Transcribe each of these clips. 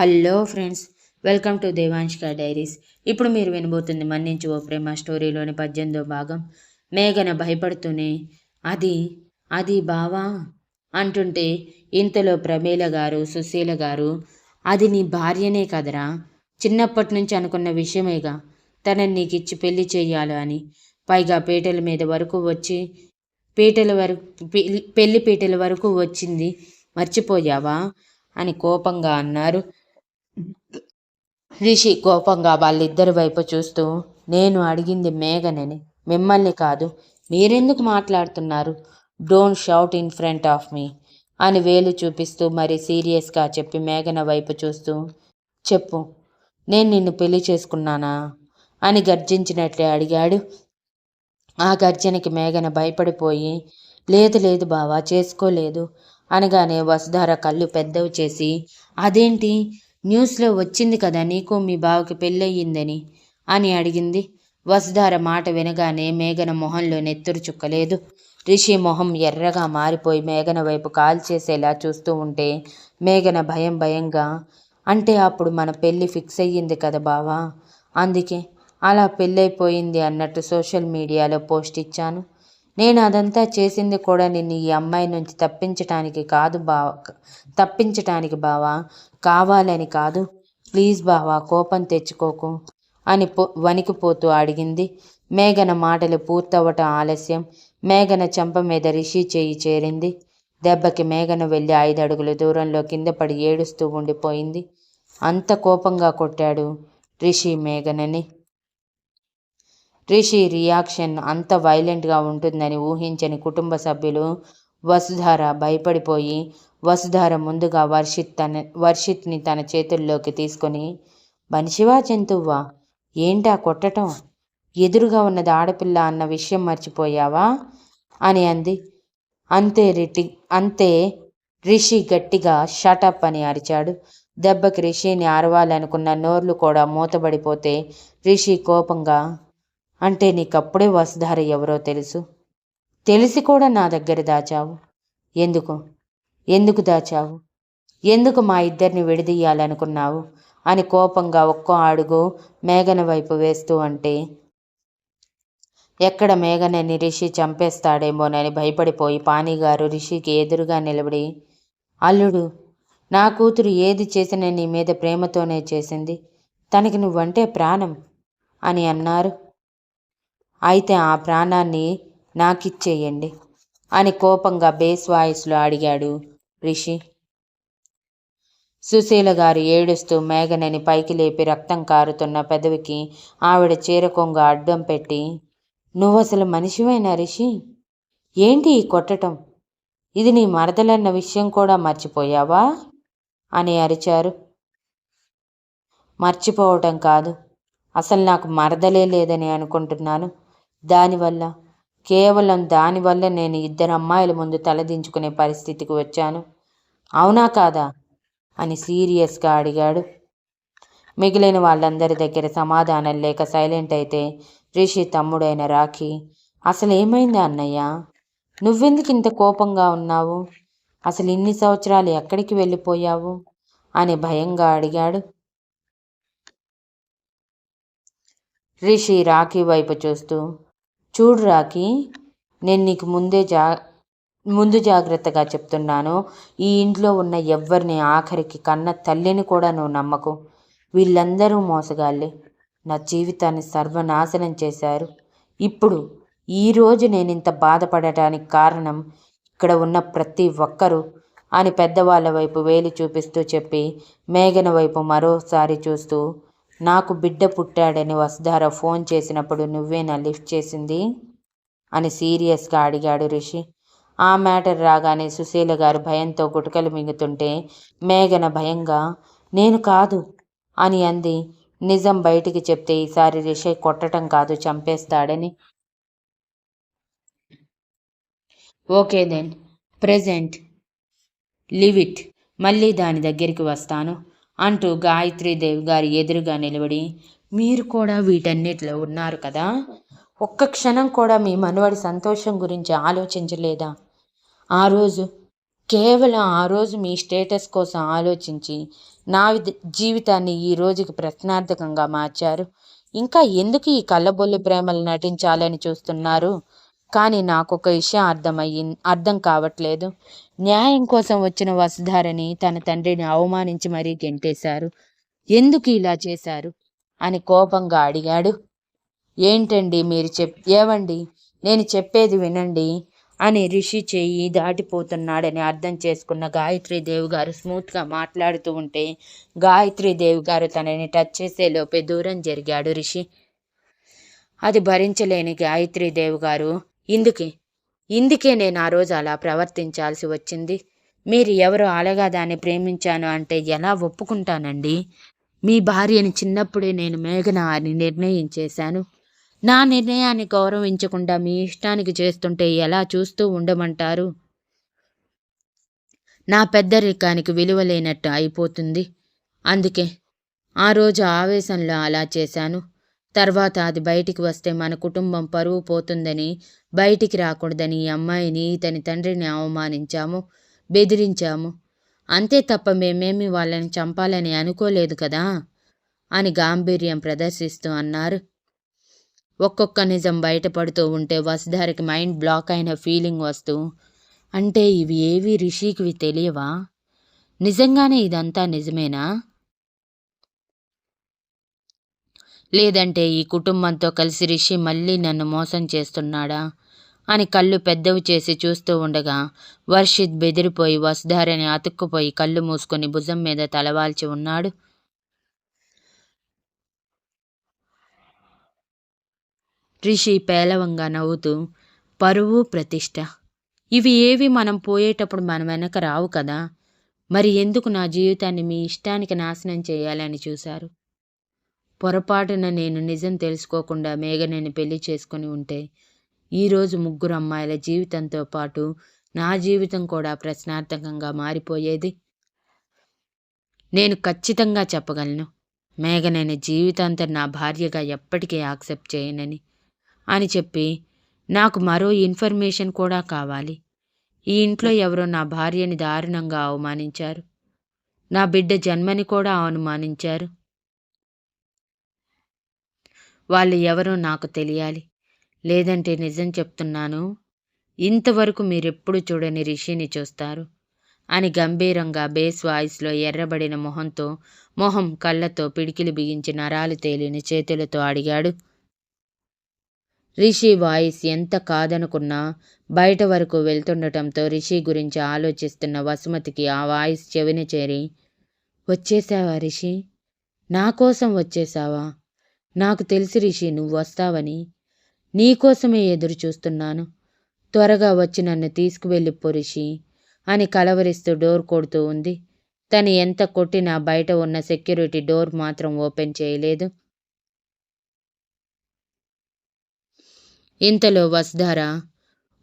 Hello friends welcome to దేవాంష్క diaries. ఇప్పుడు మీరు వినబోతుంది మన్నించి ఓ ప్రేమ స్టోరీలోని పద్దెనిమిదో భాగం. మేఘన భయపడుతూనే అది అది బావా అంటుంటే ఇంతలో ప్రమేల గారు సుశీల గారు అది నీ భార్యనే కదరా? చిన్నప్పటి నుంచి అనుకున్న విషయమేగా. తనని నీకు ఇచ్చి పెళ్ళి చేయాలి అని. పైగా పీటల మీద వరకు వచ్చి పీటల వరకు పెళ్ళి పీటల వరకు వచ్చింది. మర్చిపోయావా అని కోపంగా అన్నారు రిషి కోపంగా వాళ్ళిద్దరి వైపు చూస్తూ నేను అడిగింది మేఘనని. మిమ్మల్ని కాదు మీరెందుకు మాట్లాడుతున్నారు? Don't shout in front of me అని వేలు చూపిస్తూ మరి సీరియస్గా చెప్పి మేఘన వైపు చూస్తూ చెప్పు నేను నిన్ను పెళ్ళి చేసుకున్నానా? అని గర్జించినట్లే అడిగాడు. ఆ గర్జనకి మేఘన భయపడిపోయి లేదు లేదు బావా చేసుకోలేదు అనగానే వసుధార కళ్ళు పెద్దవి చేసి అదేంటి? న్యూస్లో వచ్చింది కదా నీకు మీ బావకి పెళ్ళయ్యిందని? అని అడిగింది. వసుధార మాట వినగానే మేఘన మొహంలో నెత్తురు చుక్కలేదు. రిషి మొహం ఎర్రగా మారిపోయి మేఘన వైపు కాల్ చేసేలా చూస్తూ ఉంటే మేఘన భయం భయంగా అంటే అప్పుడు మన పెళ్ళి ఫిక్స్ అయ్యింది కదా బావా? అందుకే అలా పెళ్ళైపోయింది అన్నట్టు సోషల్ మీడియాలో పోస్ట్ ఇచ్చాను. నేను అదంతా చేసింది కూడా నిన్ను ఈ అమ్మాయి నుంచి తప్పించటానికి కాదు బావ తప్పించటానికి బావా. కావాలని కాదు. ప్లీజ్ బావా కోపం తెచ్చుకోకు అని పో వణికిపోతూ అడిగింది. మేఘన మాటలు పూర్తవటం ఆలస్యం. మేఘన చెంప మీద రిషి చేయి చేరింది. దెబ్బకి మేఘన వెళ్ళి ఐదు అడుగుల దూరంలో కింద పడి ఏడుస్తూ ఉండిపోయింది. అంత కోపంగా కొట్టాడు రిషి మేఘనని. రిషి రియాక్షన్ అంత వైలెంట్గా ఉంటుందని ఊహించని కుటుంబ సభ్యులు వసుధార భయపడిపోయి వసుధార ముందుగా వర్షిత్ తన వర్షిత్ని తన చేతుల్లోకి తీసుకొని మనిషివా జంతువ్వా? ఏంటా కొట్టటం? ఎదురుగా ఉన్నది ఆడపిల్ల అన్న విషయం మర్చిపోయావా? అని అంది. అంతే రిటి అంతే రిషి గట్టిగా షటప్ అని అరిచాడు. దెబ్బకి రిషిని అరవాలనుకున్న నోర్లు కూడా మూతబడిపోతే రిషి కోపంగా అంటే నీకప్పుడే వసుధార ఎవరో తెలుసు. తెలిసి కూడా నా దగ్గర దాచావు. ఎందుకు? ఎందుకు దాచావు? ఎందుకు మా ఇద్దరిని విడదీయాలనుకున్నావు? అని కోపంగా ఒక్కో అడుగు మేఘన వైపు వేస్తూ అంటే ఎక్కడ మేఘనని రిషి చంపేస్తాడేమోనని భయపడిపోయి పానీగారు రిషికి ఎదురుగా నిలబడి అల్లుడు నా కూతురు ఏది చేసినా నీ మీద ప్రేమతోనే చేసింది. తనకి నువ్వంటే ప్రాణం అని అన్నారు. అయితే ఆ ప్రాణాన్ని నాకిచ్చేయండి అని కోపంగా బేస్ వాయిస్లో అడిగాడు రిషి. సుశీల గారు ఏడుస్తూ మేఘనని పైకి లేపి రక్తం కారుతున్న పెదవికి ఆవిడ చీరకొంగ అడ్డం పెట్టి నువ్వు అసలు మనిషివైనా రిషి? ఏంటి ఈ కొట్టటం? ఇది నీ మరదలన్న విషయం కూడా మర్చిపోయావా? అని అరిచారు. మర్చిపోవటం కాదు. అసలు నాకు మరదలే లేదని అనుకుంటున్నాను. దానివల్ల కేవలం దానివల్ల నేను ఇద్దరు అమ్మాయిల ముందు తలదించుకునే పరిస్థితికి వచ్చాను. అవునా కాదా? అని సీరియస్గా అడిగాడు. మిగిలిన వాళ్ళందరి దగ్గర సమాధానం లేక సైలెంట్ అయితే రిషి తమ్ముడైన రాఖీ అసలు ఏమైంది అన్నయ్య? నువ్వెందుకు ఇంత కోపంగా ఉన్నావు? అసలు ఇన్ని సంవత్సరాలు ఎక్కడికి వెళ్ళిపోయావు? అని భయంగా అడిగాడు. రిషి రాఖీ వైపు చూస్తూ చూడు రాకి నేను నీకు ముందే జా ముందు జాగ్రత్తగా చెప్తున్నాను. ఈ ఇంట్లో ఉన్న ఎవ్వరిని ఆఖరికి కన్న తల్లిని కూడా నువ్వు నమ్మకు. వీళ్ళందరూ మోసగాళ్ళే. నా జీవితాన్ని సర్వనాశనం చేశారు. ఇప్పుడు ఈరోజు నేను ఇంత బాధపడటానికి కారణం ఇక్కడ ఉన్న ప్రతి ఒక్కరూ అని పెద్దవాళ్ళ వైపు వేలు చూపిస్తూ చెప్పి మేఘన వైపు మరోసారి చూస్తూ నాకు బిడ్డ పుట్టాడని వసుధార ఫోన్ చేసినప్పుడు నువ్వేనా లిఫ్ట్ చేసింది? అని సీరియస్గా అడిగాడు రిషి. ఆ మ్యాటర్ రాగానే సుశీల గారు భయంతో గుటకలు మింగుతుంటే మేఘన భయంగా నేను కాదు అని అంది. నిజం బయటికి చెప్తే ఈసారి రిషి కొట్టడం కాదు చంపేస్తాడని. Okay then present leave it మళ్ళీ దాని దగ్గరికి వస్తాను. అంటూ గాయత్రీదేవి గారి ఎదురుగా నిలబడి మీరు కూడా వీటన్నిటిలో ఉన్నారు కదా? ఒక్క క్షణం కూడా మీ మనవడి సంతోషం గురించి ఆలోచించలేదా? ఆ రోజు కేవలం ఆ రోజు మీ స్టేటస్ కోసం ఆలోచించి నా జీవితాన్ని ఈ రోజుకి ప్రశ్నార్థకంగా మార్చారు. ఇంకా ఎందుకు ఈ కళ్ళబొల్లి ప్రేమలు నటించాలని చూస్తున్నారు? కానీ నాకు ఒక విషయం అర్థమయ్యి అర్థం కావట్లేదు. న్యాయం కోసం వచ్చిన వసుధారని తన తండ్రిని అవమానించి మరీ గెంటేశారు. ఎందుకు ఇలా చేశారు? అని కోపంగా అడిగాడు. ఏంటండి మీరు చెప్ ఏవండి? నేను చెప్పేది వినండి అని రిషి చేయి దాటిపోతున్నాడని అర్థం చేసుకున్న గాయత్రీదేవి గారు స్మూత్గా మాట్లాడుతూ ఉంటే గాయత్రీదేవి గారు తనని టచ్ చేసే లోపే దూరం జరిగాడు రిషి. అది భరించలేని గాయత్రీదేవి గారు ఇందుకే ఇందుకే నేను ఆ రోజు అలా ప్రవర్తించాల్సి వచ్చింది. మీరు ఎవరు అలగా దాన్ని ప్రేమించాను అంటే ఎలా ఒప్పుకుంటానండి? మీ భార్యని చిన్నప్పుడే నేను మేఘన అని నిర్ణయించేశాను నా నిర్ణయాన్ని గౌరవించకుండా మీ ఇష్టానికి చేస్తుంటే ఎలా చూస్తూ ఉండమంటారు? నా పెద్దరికానికి విలువ లేనట్టు అయిపోతుంది. అందుకే ఆ రోజు ఆవేశంలో అలా చేశాను. తర్వాత అది బయటికి వస్తే మన కుటుంబం పరువు పోతుందని బయటికి రాకూడదని ఈ అమ్మాయిని ఇతని తండ్రిని అవమానించాము బెదిరించాము. అంతే తప్ప మేమేమి వాళ్ళని చంపాలని అనుకోలేదు కదా? అని గాంభీర్యం ప్రదర్శిస్తూ అన్నారు. ఒక్కొక్క నిజం బయటపడుతూ ఉంటే వసుధారికి మైండ్ బ్లాక్ అయిన ఫీలింగ్ వస్తూ అంటే ఇవి ఏవి రిషికివి తెలియవా? నిజంగానే ఇదంతా నిజమేనా? లేదంటే ఈ కుటుంబంతో కలిసి రిషి మళ్ళీ నన్ను మోసం చేస్తున్నాడా? అని కళ్ళు పెద్దవి చేసి చూస్తూ ఉండగా వర్షిత్ బెదిరిపోయి వసుధారని అతుక్కుపోయి కళ్ళు మూసుకొని భుజం మీద తలవాల్చి ఉన్నాడు. రిషి పేలవంగా నవ్వుతూ పరువు ప్రతిష్ట ఇవి ఏవి మనం పోయేటప్పుడు మన వెనక రావు కదా? మరి ఎందుకు నా జీవితాన్ని మీ ఇష్టానికి నాశనం చేయాలని చూశారు? పొరపాటున నేను నిజం తెలుసుకోకుండా మేఘనని పెళ్ళి చేసుకుని ఉంటే ఈరోజు ముగ్గురు అమ్మాయిల జీవితంతో పాటు నా జీవితం కూడా ప్రశ్నార్థకంగా మారిపోయేది? నేను ఖచ్చితంగా చెప్పగలను. మేఘనని జీవితాంతం నా భార్యగా ఎప్పటికీ యాక్సెప్ట్ చేయనని అని చెప్పి నాకు మరో ఇన్ఫర్మేషన్ కూడా కావాలి. ఈ ఇంట్లో ఎవరో నా భార్యని దారుణంగా అవమానించారు. నా బిడ్డ జన్మని కూడా అవమానించారు. వాళ్ళు ఎవరో నాకు తెలియాలి. లేదంటే నిజం చెప్తున్నాను. ఇంతవరకు మీరెప్పుడు చూడని రిషిని చూస్తారు అని గంభీరంగా బేస్ వాయిస్లో ఎర్రబడిన మొహంతో మొహం కళ్ళతో పిడికిలు బిగించి నరాలు తేలిని చేతులతో అడిగాడు. రిషి వాయిస్ ఎంత కాదనుకున్నా బయట వరకు వెళ్తుండటంతో రిషి గురించి ఆలోచిస్తున్న వసుమతికి ఆ వాయిస్ చెవిన చేరి వచ్చేసావా రిషి? నా కోసం వచ్చేసావా? నాకు తెలిసి రిషి నువ్వు వస్తావని. నీకోసమే ఎదురు చూస్తున్నాను. త్వరగా వచ్చి నన్ను తీసుకువెళ్ళిపో రిషి అని కలవరిస్తూ డోర్ కొడుతూ ఉంది. తను ఎంత కొట్టినా బయట ఉన్న సెక్యూరిటీ డోర్ మాత్రం ఓపెన్ చేయలేదు. ఇంతలో వసుధార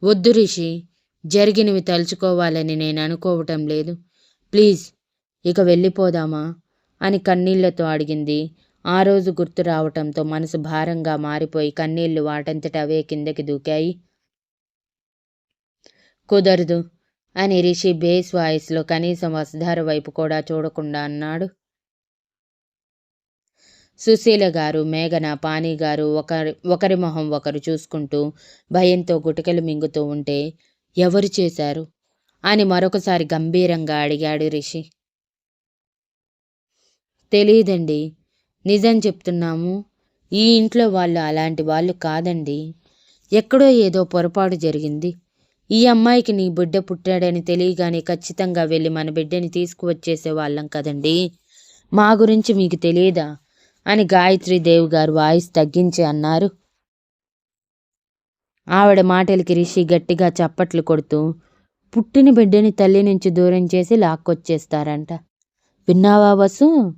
వద్దు రిషి జరిగినవి తలుచుకోవాలని నేను అనుకోవటం లేదు. ప్లీజ్ ఇక వెళ్ళిపోదామా అని కన్నీళ్ళతో అడిగింది ఆ రోజు గుర్తు రావటంతో మనసు భారంగా మారిపోయి కన్నీళ్ళు వాటంతట అవే కిందకి దూకాయి. కుదరదు అని రిషి బేస్ వాయిస్లో కనీసం వసుధార వైపు కూడా చూడకుండా అన్నాడు. సుశీల గారు మేఘన పానీ గారు ఒకరి ఒకరి మొహం ఒకరు చూసుకుంటూ భయంతో గుటకలు మింగుతూ ఉంటే ఎవరు చేశారు? అని మరొకసారి గంభీరంగా అడిగాడు రిషి. తెలియదండి నిజం చెప్తున్నాము. ఈ ఇంట్లో వాళ్ళు అలాంటి వాళ్ళు కాదండి. ఎక్కడో ఏదో పొరపాటు జరిగింది. ఈ అమ్మాయికి నీ బిడ్డ పుట్టాడని తెలియగానే ఖచ్చితంగా వెళ్ళి మన బిడ్డని తీసుకువచ్చేసే వాళ్ళం కదండి. మా గురించి మీకు తెలియదా? అని గాయత్రి దేవ్ గారు వాయిస్ తగ్గించి అన్నారు. ఆవిడ మాటలకి రిషి గట్టిగా చప్పట్లు కొడుతూ పుట్టిన బిడ్డని తల్లి నుంచి దూరం చేసి లాక్కొచ్చేస్తారంట. విన్నావా వసు?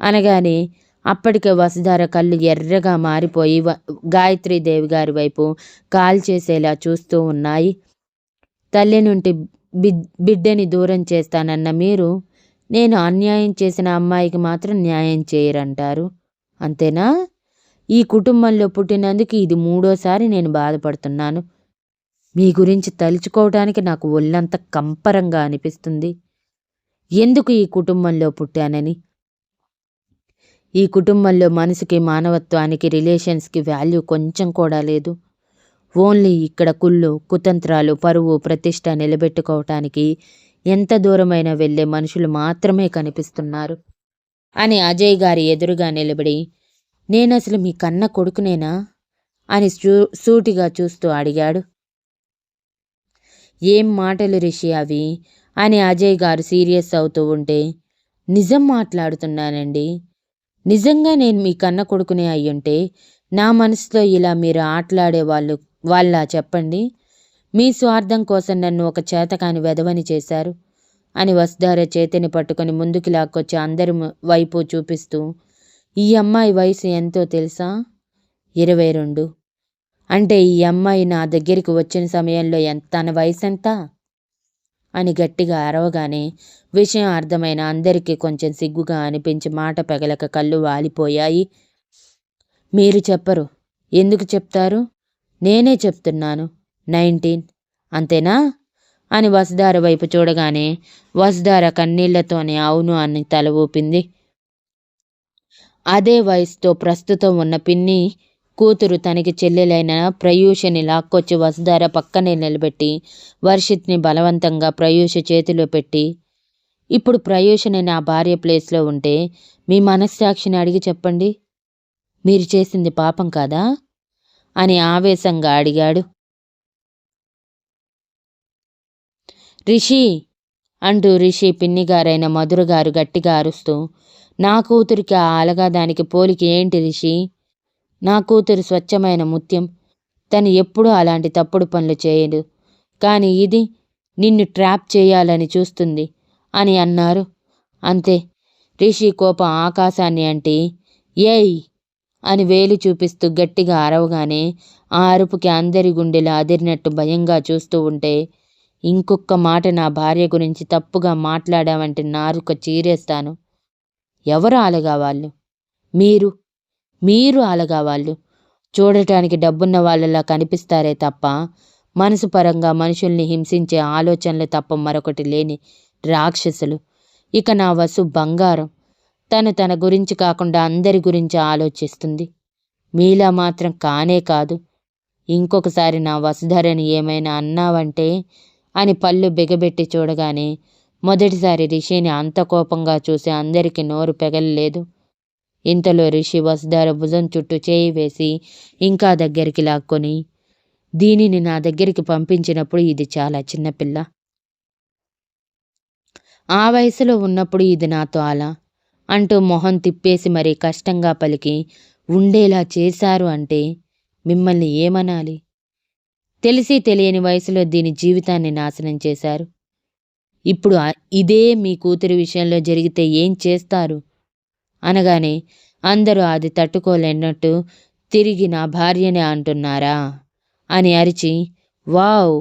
అనగానే అప్పటికే వసుధార కళ్ళు ఎర్రగా మారిపోయి వ గాయత్రీదేవి గారి వైపు కాల్ చేసేలా చూస్తూ ఉన్నాయి. తల్లి నుండి బిడ్ బిడ్డని దూరం చేస్తానన్న మీరు నేను అన్యాయం చేసిన అమ్మాయికి మాత్రం న్యాయం చేయరంటారు. అంతేనా? ఈ కుటుంబంలో పుట్టినందుకు ఇది మూడోసారి నేను బాధపడుతున్నాను. మీ గురించి తలుచుకోవడానికి నాకు ఒళ్ళంత కంపరంగా అనిపిస్తుంది. ఎందుకు ఈ కుటుంబంలో పుట్టానని? ఈ కుటుంబంలో మనసుకి మానవత్వానికి రిలేషన్స్కి వాల్యూ కొంచెం కూడా లేదు. ఓన్లీ ఇక్కడ కుళ్ళు కుతంత్రాలు పరువు ప్రతిష్ట నిలబెట్టుకోవటానికి ఎంత దూరమైన వెళ్ళే మనుషులు మాత్రమే కనిపిస్తున్నారు. అని అజయ్ గారి ఎదురుగా నిలబడి నేను అసలు మీ కన్న కొడుకునేనా? అని సూ సూటిగా చూస్తూ అడిగాడు. ఏం మాటలు రిషి అవి? అని అజయ్ గారు సీరియస్ అవుతూ ఉంటే నిజం మాట్లాడుతున్నానండి. నిజంగా నేను మీ కన్న కొడుకునే అయ్యుంటే నా మనసులో ఇలా మీరు ఆటలాడే వాళ్ళు వాళ్ళ చెప్పండి? మీ స్వార్థం కోసం నన్ను ఒక చేతకాని వెధవని చేశారు అని వసుధార చేతిని పట్టుకొని ముందుకు లాక్కొచ్చి అందరి వైపు చూపిస్తూ ఈ అమ్మాయి వయసు ఎంతో తెలుసా? ఇరవై రెండు. అంటే ఈ అమ్మాయి నా దగ్గరికి వచ్చిన సమయంలో ఎంత తన వయసు ఎంత అని గట్టిగా అరవగానే విషయం అర్థమైన అందరికీ కొంచెం సిగ్గుగా అనిపించి మాట పెగలక కళ్ళు వాలిపోయాయి. మీరు చెప్పరు. ఎందుకు చెప్తారు? నేనే చెప్తున్నాను. నైన్టీన్. అంతేనా? అని వసుధార వైపు చూడగానే వసుధార కన్నీళ్ళతోనే అవును అని తల ఊపింది. అదే వయసుతో ప్రస్తుతం ఉన్న పిన్ని కూతురు తనకి చెల్లెలైన ప్రయూషని లాక్కొచ్చి వసుధార పక్కనే నిలబెట్టి వర్షిత్ని బలవంతంగా ప్రయూష చేతిలో పెట్టి ఇప్పుడు ప్రయూషని నా భార్య ప్లేస్లో ఉంటే మీ మనస్సాక్షిని అడిగి చెప్పండి. మీరు చేసింది పాపం కాదా అని ఆవేశంగా అడిగాడు. రిషి అంటూ రిషి పిన్నిగారైన మధురగారు గట్టిగా అరుస్తూ నా కూతురికి ఆ అలగా దానికి పోలికి ఏంటి రిషి? నా కూతురు స్వచ్ఛమైన ముత్యం. తను ఎప్పుడూ అలాంటి తప్పుడు పనులు చేయదు. కానీ ఇది నిన్ను ట్రాప్ చేయాలని చూస్తుంది అని అన్నారు. అంతే. రిషి కోపం ఆకాశాన్ని అంటే. ఏయ్! అని వేలు చూపిస్తూ గట్టిగా అరవగానే ఆ అరుపుకి అందరి గుండెలు అదిరినట్టు భయంగా చూస్తూ ఉంటే ఇంకొక మాట నా భార్య గురించి తప్పుగా మాట్లాడామంటే నారుక చీరేస్తాను. ఎవరు అలగా వాళ్ళు? మీరు? మీరు అలాగా వాళ్ళు. చూడటానికి డబ్బున్న వాళ్ళలా కనిపిస్తారే తప్ప మనసు పరంగా మనుషుల్ని హింసించే ఆలోచనలు తప్ప మరొకటి లేని రాక్షసులు. ఇక నా వసు బంగారం. తను తన గురించి కాకుండా అందరి గురించి ఆలోచిస్తుంది. మీలా మాత్రం కానే కాదు. ఇంకొకసారి నా వసుధరని ఏమైనా అన్నావంటే అని పళ్ళు బిగబెట్టి చూడగానే మొదటిసారి రిషిని అంత కోపంగా చూసి అందరికీ నోరు పెగలలేదు. ఇంతలో ఋషి వసుధార భుజం చుట్టూ చేయి వేసి ఇంకా దగ్గరికి లాక్కొని దీనిని నా దగ్గరికి పంపించినప్పుడు ఇది చాలా చిన్నపిల్ల ఆ వయసులో ఉన్నప్పుడు ఇది నాతో అలా అంటూ మొహం తిప్పేసి మరీ కష్టంగా పలికి ఉండేలా చేశారు అంటే మిమ్మల్ని ఏమనాలి? తెలిసి తెలియని వయసులో దీని జీవితాన్ని నాశనం చేశారు. ఇప్పుడు ఇదే మీ కూతురి విషయంలో జరిగితే ఏం చేస్తారు? అనగానే అందరూ అది తట్టుకోలేనట్టు తిరిగి నా భార్యనే అంటున్నారా? అని అరిచి వావ్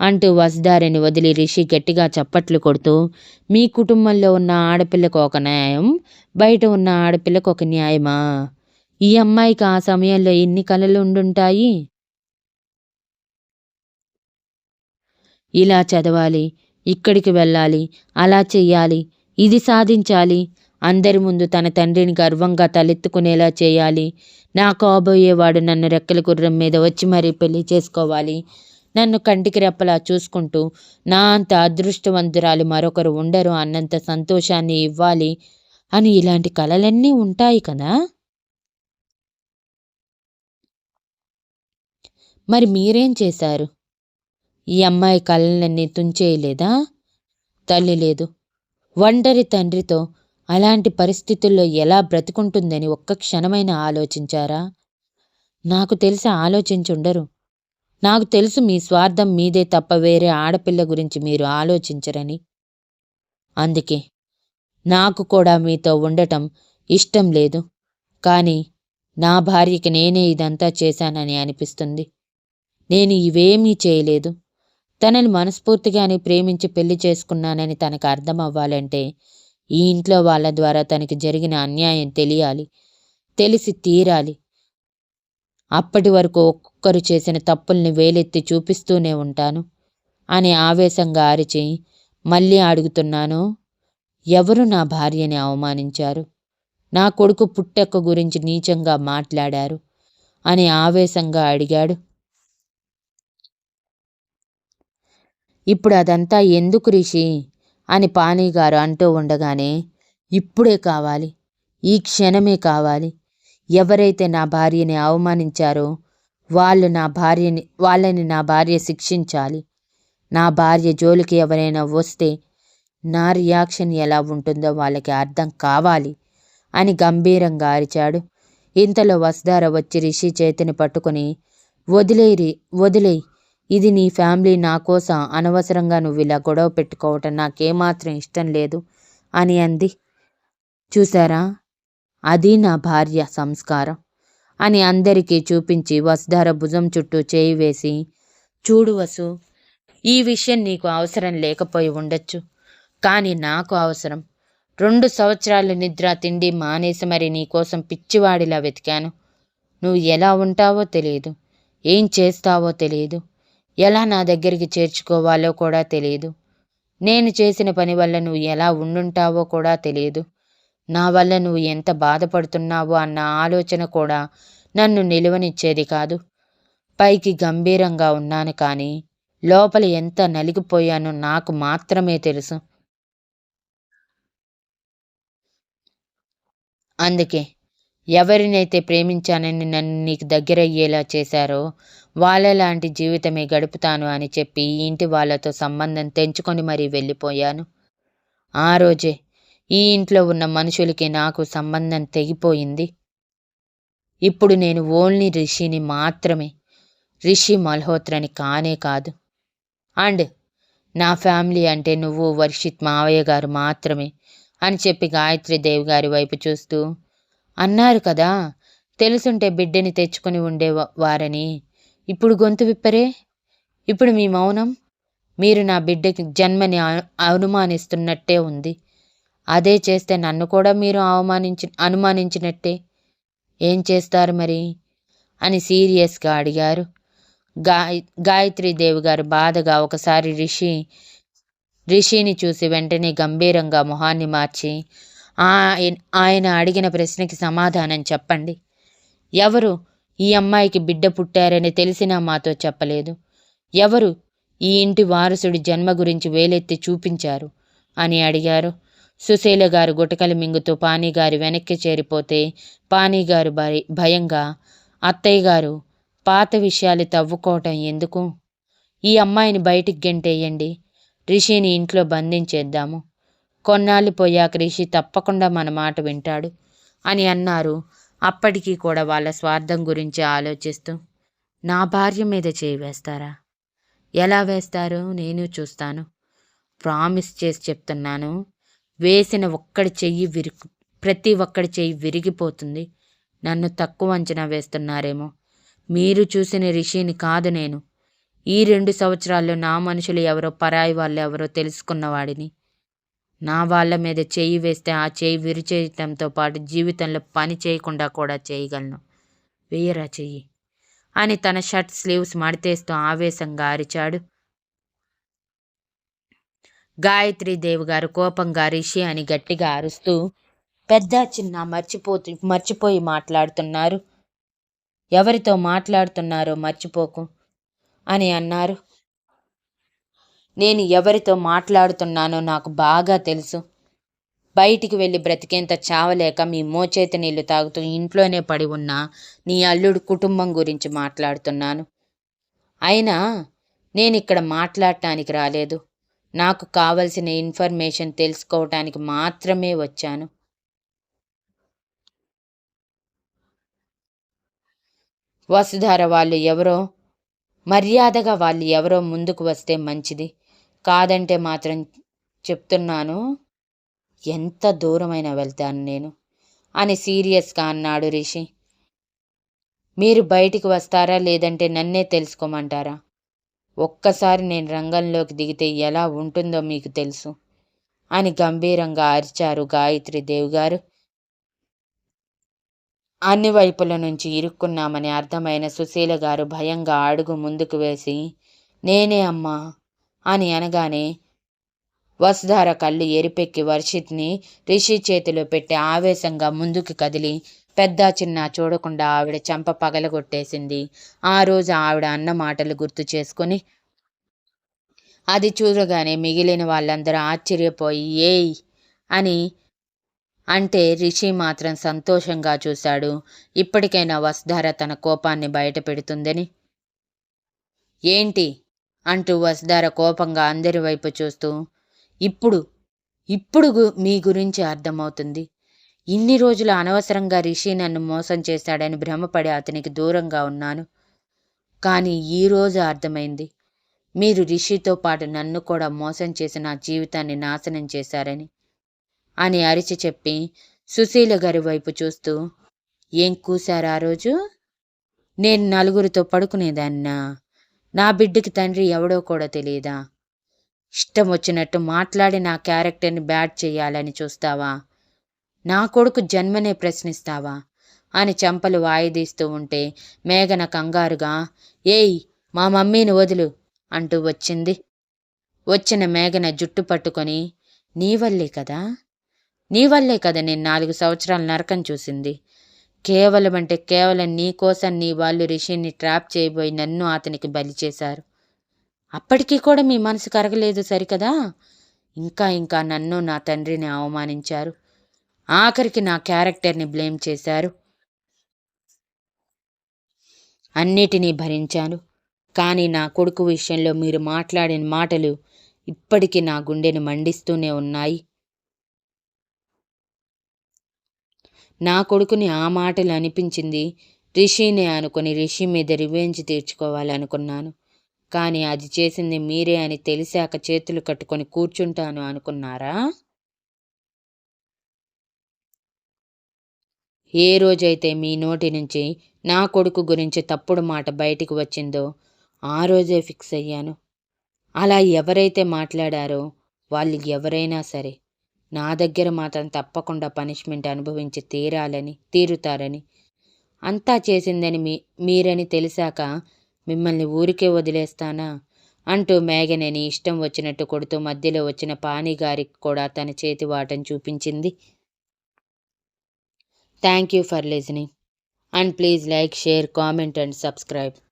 అంటూ వసుధారిని వదిలి రిషి గట్టిగా చప్పట్లు కొడుతూ మీ కుటుంబంలో ఉన్న ఆడపిల్లకు ఒక న్యాయం బయట ఉన్న ఆడపిల్లకు ఒక న్యాయమా? ఈ అమ్మాయికి ఆ సమయంలో ఎన్ని కళలు ఉండుంటాయి? ఇలా చదవాలి ఇక్కడికి వెళ్ళాలి అలా చెయ్యాలి ఇది సాధించాలి అందరి ముందు తన తండ్రిని గర్వంగా తలెత్తుకునేలా చేయాలి. నా కాబోయేవాడు నన్ను రెక్కల గుర్రం మీద వచ్చి మరీ పెళ్ళి చేసుకోవాలి. నన్ను కంటికి రెప్పలా చూసుకుంటూ నా అంత అదృష్టవంతురాలు మరొకరు ఉండరు అన్నంత సంతోషాన్ని ఇవ్వాలి అని ఇలాంటి కలలన్నీ ఉంటాయి కదా? మరి మీరేం చేశారు? ఈ అమ్మాయి కళ్ళన్నీ తుంచేయలేదా? తల్లి లేదు. ఒంటరి తండ్రితో అలాంటి పరిస్థితుల్లో ఎలా బ్రతుకుంటుందని ఒక్క క్షణమైనా ఆలోచించారా? నాకు తెలిసి ఆలోచించుండరు. నాకు తెలుసు మీ స్వార్థం మీదే తప్ప వేరే ఆడపిల్ల గురించి మీరు ఆలోచించరని. అందుకే నాకు కూడా మీతో ఉండటం ఇష్టం లేదు. కానీ నా భార్యకి నేనే ఇదంతా చేశానని అనిపిస్తుంది. నేను ఇవేమీ చేయలేదు. తనని మనస్ఫూర్తిగాని ప్రేమించి పెళ్ళి చేసుకున్నానని తనకు అర్థం అవ్వాలంటే ఈ ఇంట్లో వాళ్ళ ద్వారా తనకి జరిగిన అన్యాయం తెలియాలి తెలిసి తీరాలి. అప్పటి వరకు ఒక్కొక్కరు చేసిన తప్పుల్ని వేలెత్తి చూపిస్తూనే ఉంటాను అని ఆవేశంగా అరిచి మళ్ళీ అడుగుతున్నాను ఎవరు నా భార్యని అవమానించారు? నా కొడుకు పుట్టెక్క గురించి నీచంగా మాట్లాడారు? అని ఆవేశంగా అడిగాడు. ఇప్పుడు అదంతా ఎందుకు రిషి? అని పానీగారు అంటూ ఉండగానే ఇప్పుడే కావాలి. ఈ క్షణమే కావాలి. ఎవరైతే నా భార్యని అవమానించారో వాళ్ళు నా భార్యని వాళ్ళని నా భార్య శిక్షించాలి. నా భార్య జోలికి ఎవరైనా వస్తే నా రియాక్షన్ ఎలా ఉంటుందో వాళ్ళకి అర్థం కావాలి అని గంభీరంగా అరిచాడు. ఇంతలో వసుధార వచ్చి రిషి చేతిని పట్టుకుని వదిలేయి వదిలేయి. ఇది నీ ఫ్యామిలీ నా కోసం అనవసరంగా నువ్వు ఇలా గొడవ పెట్టుకోవటం నాకేమాత్రం ఇష్టం లేదు అని అంది. చూసారా అది నా భార్య సంస్కారం అని అందరికీ చూపించి వసుధార భుజం చుట్టూ చేయి వేసి చూడు వసు ఈ విషయం నీకు అవసరం లేకపోయి ఉండొచ్చు కానీ నాకు అవసరం. రెండు సంవత్సరాలు నిద్ర తిండి మానేసి మరి నీకోసం పిచ్చివాడిలా వెతికాను. నువ్వు ఎలా ఉంటావో తెలియదు. ఏం చేస్తావో తెలియదు. ఎలా నా దగ్గరికి చేర్చుకోవాలో కూడా తెలియదు. నేను చేసిన పని వల్ల నువ్వు ఎలా ఉండుంటావో కూడా తెలియదు. నా వల్ల నువ్వు ఎంత బాధపడుతున్నావో అన్న ఆలోచన కూడా నన్ను నిలువనిచ్చేది కాదు. పైకి గంభీరంగా ఉన్నాను కానీ లోపల ఎంత నలిగిపోయానో నాకు మాత్రమే తెలుసు. అందుకే ఎవరినైతే ప్రేమించానని నన్ను నీకు దగ్గరయ్యేలా చేశారో వాళ్ళలాంటి జీవితమే గడుపుతాను అని చెప్పి ఇంటి వాళ్ళతో సంబంధం తెంచుకొని మరీ వెళ్ళిపోయాను. ఆ రోజే ఈ ఇంట్లో ఉన్న మనుషులకి నాకు సంబంధం తెగిపోయింది. ఇప్పుడు నేను ఓన్లీ రిషిని మాత్రమే రిషి మల్హోత్రని కానే కాదు. అండ్ నా ఫ్యామిలీ అంటే నువ్వు వర్షిత్ మావయ్య గారు మాత్రమే అని చెప్పి గాయత్రి దేవి గారి వైపు చూస్తూ అన్నారు కదా తెలుసుంటే బిడ్డని తెచ్చుకొని ఉండే వారని. ఇప్పుడు గొంతు విప్పరే. ఇప్పుడు మీ మౌనం. మీరు నా బిడ్డకి జన్మని అనుమానిస్తున్నట్టే ఉంది. అదే చేస్తే నన్ను కూడా మీరు అవమానించి అనుమానించినట్టే. ఏం చేస్తారు మరి? అని సీరియస్గా అడిగారు. గాయ గాయత్రీదేవి గారు బాధగా ఒకసారి రిషి రిషిని చూసి వెంటనే గంభీరంగా మొహాన్ని మార్చి ఆయన అడిగిన ప్రశ్నకి సమాధానం చెప్పండి. ఎవరు? ఈ అమ్మాయికి బిడ్డ పుట్టారని తెలిసినా మాతో చెప్పలేదు. ఎవరు? ఈ ఇంటి వారసుడి జన్మ గురించి వేలెత్తి చూపించారు అని అడిగారు. సుశీల గారు గుటకలి మింగుతూ పానీగారు వెనక్కి చేరిపోతే పానీగారు భయంగా అత్తయ్య గారు పాత విషయాలు తవ్వుకోవటం ఎందుకు? ఈ అమ్మాయిని బయటికి గెంటేయండి. రిషిని ఇంట్లో బంధించేద్దాము. కొన్నాళ్ళు పోయాక రిషి తప్పకుండా మన మాట వింటాడు అని అన్నారు అప్పటికీ కూడా వాళ్ళ స్వార్థం గురించి ఆలోచిస్తూ నా భార్య మీద చేయి వేస్తారా? ఎలా వేస్తారు నేను చూస్తాను. ప్రామిస్ చేసి చెప్తున్నాను. వేసిన ఒక్కడి చెయ్యి విరుగు ప్రతి ఒక్కడి చెయ్యి విరిగిపోతుంది. నన్ను తక్కువ అంచనా వేస్తున్నారేమో. మీరు చూసిన రిషిని కాదు నేను. ఈ రెండు సంవత్సరాల్లో నా మనుషులు ఎవరో పరాయి వాళ్ళు ఎవరో తెలుసుకున్నవాడిని నా వాళ్ళ మీద చేయి వేస్తే ఆ చేయి విరిచేయటంతో పాటు జీవితంలో పని చేయకుండా కూడా చేయగలను. వేయరా చెయ్యి? అని తన షర్ట్ స్లీవ్స్ మడితేస్తూ ఆవేశంగా అరిచాడు. గాయత్రీదేవి గారు కోపంగా రిషి అని గట్టిగా అరుస్తూ పెద్ద చిన్న మర్చిపోతు మర్చిపోయి మాట్లాడుతున్నారు. ఎవరితో మాట్లాడుతున్నారో మర్చిపోకు అని అన్నారు. నేను ఎవరితో మాట్లాడుతున్నానో నాకు బాగా తెలుసు. బయటికి వెళ్ళి బ్రతికేంత చావలేక మీ మోచేత నీళ్ళు తాగుతూ ఇంట్లోనే పడి ఉన్న నీ అల్లుడు కుటుంబం గురించి మాట్లాడుతున్నాను. అయినా నేను ఇక్కడ మాట్లాడటానికి రాలేదు. నాకు కావలసిన ఇన్ఫర్మేషన్ తెలుసుకోవటానికి మాత్రమే వచ్చాను. వసుధార వాళ్ళు ఎవరో మర్యాదగా వాళ్ళు ఎవరో ముందుకు వస్తే మంచిది. కాదంటే మాత్రం చెప్తున్నాను. ఎంత దూరమైనా వెళ్తాను నేను అని సీరియస్గా అన్నాడు రిషి. మీరు బయటికి వస్తారా లేదంటే నన్నే తెలుసుకోమంటారా? ఒక్కసారి నేను రంగంలోకి దిగితే ఎలా ఉంటుందో మీకు తెలుసు అని గంభీరంగా అరిచారు గాయత్రి దేవ్ గారు అన్ని వైపుల నుంచి ఇరుక్కున్నామని అర్థమైన సుశీల గారు భయంగా అడుగు ముందుకు వేసి నేనే అమ్మా అని అనగానే వసుధార కళ్ళు ఎరిపెక్కి వర్షిత్ని రిషి చేతిలో పెట్టి ఆవేశంగా ముందుకు కదిలి పెద్ద చిన్న చూడకుండా ఆవిడ చెంప పగలగొట్టేసింది. ఆ రోజు ఆవిడ అన్న మాటలు గుర్తు చేసుకొని అది చూడగానే మిగిలిన వాళ్ళందరూ ఆశ్చర్యపోయి ఏయ్! అని అంటే రిషి మాత్రం సంతోషంగా చూశాడు. ఇప్పటికైనా వసుధార తన కోపాన్ని బయట పెడుతుందని. ఏంటి? అంటూ వసుధార కోపంగా అందరి వైపు చూస్తూ ఇప్పుడు ఇప్పుడు గు- మీ గురించి అర్థమవుతుంది. ఇన్ని రోజులు అనవసరంగా రిషి నన్ను మోసం చేశాడని భ్రమపడి అతనికి దూరంగా ఉన్నాను. కానీ ఈ రోజు అర్థమైంది. మీరు రిషితో పాటు నన్ను కూడా మోసం చేసి నా జీవితాన్ని నాశనం చేశారని అని అరిచి చెప్పి సుశీల గారి వైపు చూస్తూ ఏం కూశారు ఆ రోజు? నేను నలుగురితో పడుకునేదాన్నా? నా బిడ్డకి తండ్రి ఎవడో కూడా తెలియదా ఇష్టం వచ్చినట్టు మాట్లాడి నా క్యారెక్టర్ని బ్యాడ్ చేయాలని చూస్తావా? నా కొడుకు జన్మనే ప్రశ్నిస్తావా? అని చెంపలు వాయిదీస్తూ ఉంటే మేఘన కంగారుగా ఏయ్ మా మమ్మీని వదులు అంటూ వచ్చింది. వచ్చిన మేఘన జుట్టు పట్టుకొని నీ వల్లే కదా? నీ వల్లే కదా నేను నాలుగు సంవత్సరాల నరకం చూసింది? కేవలం అంటే కేవలం నీ కోసం నీ వాళ్ళు రిషిని ట్రాప్ చేయబోయి నన్ను అతనికి బలి చేశారు. అప్పటికీ కూడా మీ మనసు కరగలేదు సరికదా? ఇంకా ఇంకా నన్ను నా తండ్రిని అవమానించారు. ఆఖరికి నా క్యారెక్టర్ని బ్లేమ్ చేశారు. అన్నిటినీ భరించాను. కానీ నా కొడుకు విషయంలో మీరు మాట్లాడిన మాటలు ఇప్పటికీ నా గుండెను మండిస్తూనే ఉన్నాయి. నా కొడుకుని ఆ మాటలు అనిపించింది. రిషినే అనుకుని రిషి మీద రివెంజ్ తీర్చుకోవాలనుకున్నాను. కానీ అది చేసింది మీరే అని తెలిసాక చేతులు కట్టుకొని కూర్చుంటాను అనుకున్నారా? ఏ రోజైతే మీ నోటి నుంచి నా కొడుకు గురించి తప్పుడు మాట బయటికి వచ్చిందో ఆ రోజే ఫిక్స్ అయ్యాను. అలా ఎవరైతే మాట్లాడారో వాళ్ళు ఎవరైనా సరే నా దగ్గర మాత్రం తప్పకుండా పనిష్మెంట్ అనుభవించి తీరాలని తీరుతారని. అంతా చేసిందని మీ మీరని తెలిసాక మిమ్మల్ని ఊరికే వదిలేస్తానా? అంటూ మేఘనని ఇష్టం వచ్చినట్టు కొడుతూ మధ్యలో వచ్చిన పానీగారికి కూడా తన చేతి వాటం చూపించింది. Thank you for listening. And please like share comment and subscribe.